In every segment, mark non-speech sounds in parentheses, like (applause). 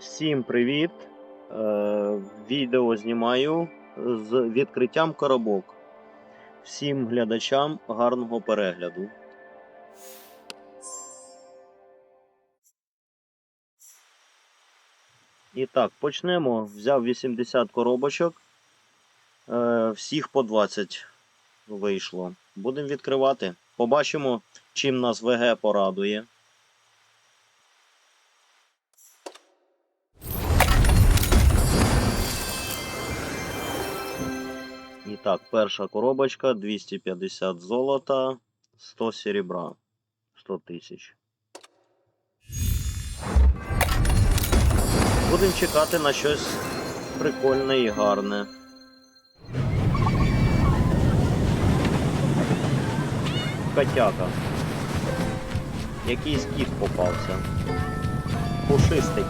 Всім привіт! Е, відео знімаю з відкриттям коробок. Всім глядачам гарного перегляду. І так, почнемо. Взяв 80 коробочок. Е, всіх по 20 вийшло. Будемо відкривати. Побачимо, чим нас ВГ порадує. Так, перша коробочка 250 золота, 100 серебра, 100 тисяч. Будемо чекати на щось прикольне і гарне. Котяка. Якийсь кіт попався. Пушистий.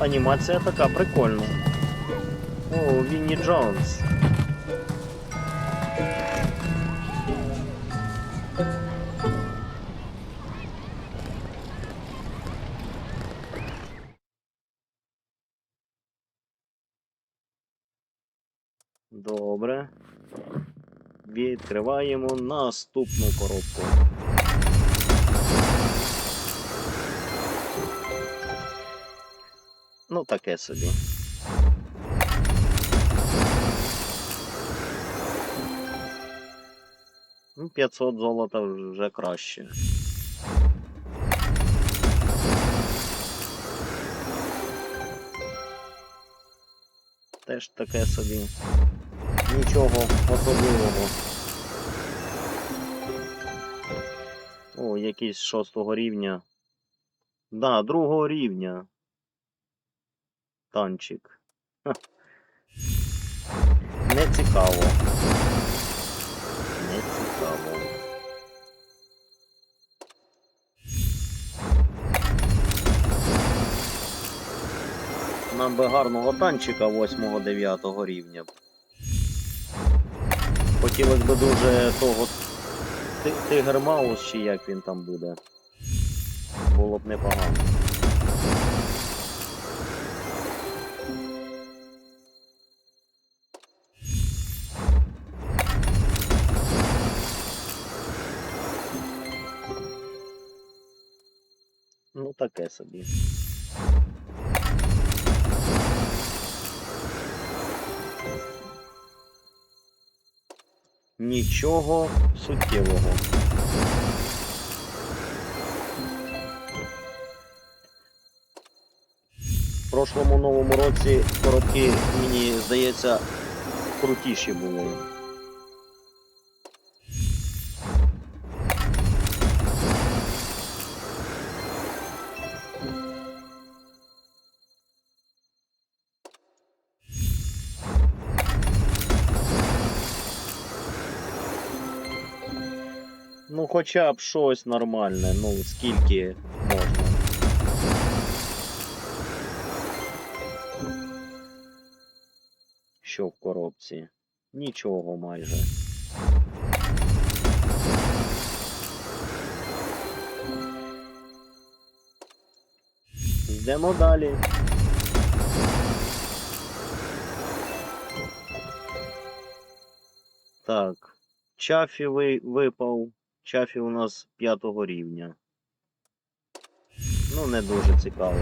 Анімація така прикольна. О, Вінні Джонс. Добре. Відкриваємо наступну коробку. Ну, таке собі. Ну, 500 золота вже краще. Теж таке собі. Нічого особливого. О, якийсь шостого рівня. Да, другого рівня. Танчик. Не цікаво. Не цікаво. Нам би гарного танчика 8-9 рівня. Хотілося б дуже того Ти- Тигр Маус чи як він там буде. Було б непогано. Таке собі. Нічого суттєвого. В прошлому новому році коробки, мені здається, крутіші були. Ну, хоча б щось нормальне, ну скільки можна. Що в коробці? Нічого майже. Йдемо далі. Так. Чафі ви- випав. Чафі у нас п'ятого рівня. Ну, не дуже цікаво.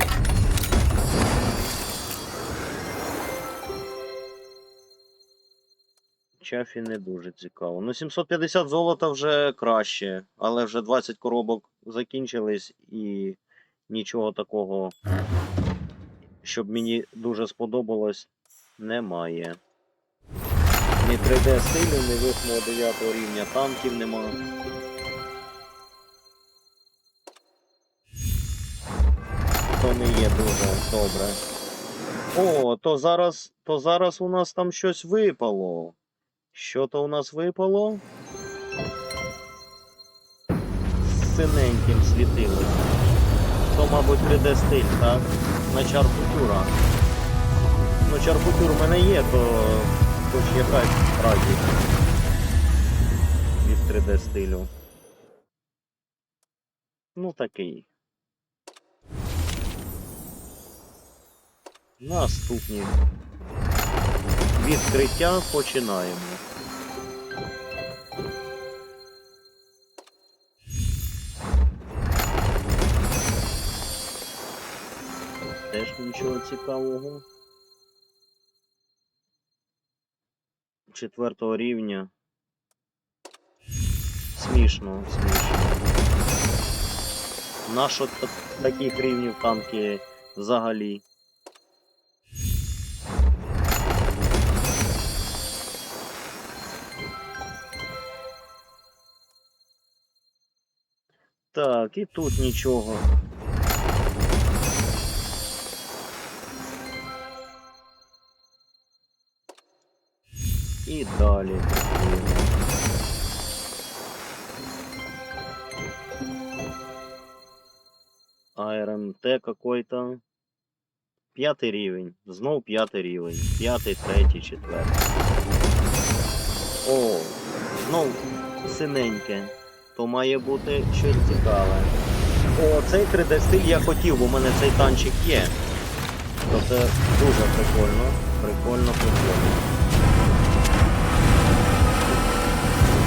Чафі не дуже цікаво. Ну, 750 золота вже краще, але вже 20 коробок закінчились і нічого такого, щоб мені дуже сподобалось, немає. Ні 3D стилю, ні 8-9 рівня танків нема. Дуже добре. О, то зараз, то зараз у нас там щось випало. Що то у нас випало? З Синеньким світило. То, мабуть, 3D стиль, так? На чаркутюра. Ну, чаркутюр в мене є, то хоч якась радість. Від 3D стилю. Ну такий. Наступні. Відкриття починаємо. Теж нічого цікавого. Четвертого рівня. Смішно, смішно. Нащо та- таких рівнів танки взагалі? Так, і тут нічого. І далі. АРМТ какой-то. П'ятий рівень. Знов п'ятий рівень. П'ятий, третій, четвертий. О, знов синеньке. То має бути щось цікаве. О, цей 3D стиль я хотів, бо в мене цей танчик є. То це дуже прикольно. Прикольно, прикольно.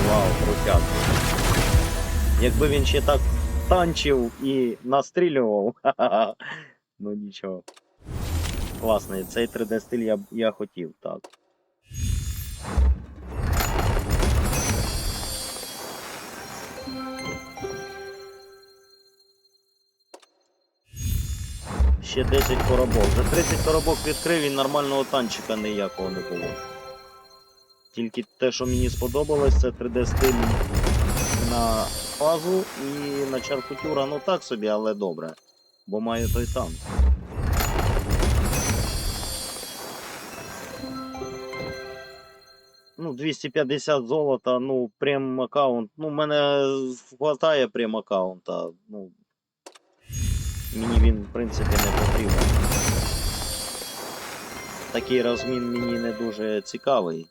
Вау, крутяк. Якби він ще так танчив і настрілював. (laughs) ха-ха-ха. Ну нічого. Класний, цей 3D стиль я, я хотів, так. Ще 10 коробок. За 30 коробок відкрив і нормального танчика ніякого не було. Тільки те, що мені сподобалось, це 3D стиль на фазу і на чаркутюра, ну так собі, але добре. Бо маю той танк. Ну, 250 золота, ну, прем аккаунт. Ну, мене хватає прем аккаунта. Ну, мені він, в принципі, не потрібен. Такий розмін мені не дуже цікавий.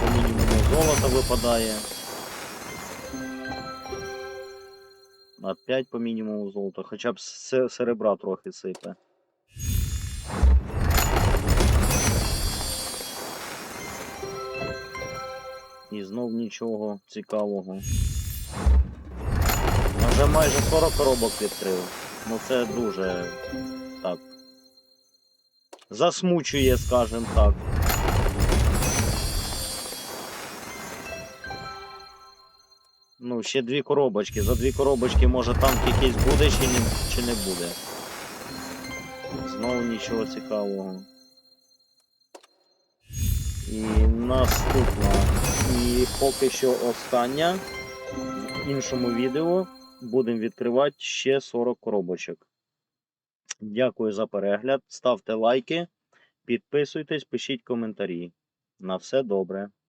По мінімуму золота випадає. Опять по мінімуму золота, хоча б се- серебра трохи сипе. І знов нічого цікавого. Вже майже 40 коробок відкрив. Ну це дуже так. Засмучує, скажем так. Ну, ще дві коробочки. За дві коробочки може танк якийсь буде чи не, чи не буде. Знову нічого цікавого. І наступна. І поки що остання. В іншому відео будемо відкривати ще 40 коробочок. Дякую за перегляд. Ставте лайки, підписуйтесь, пишіть коментарі. На все добре.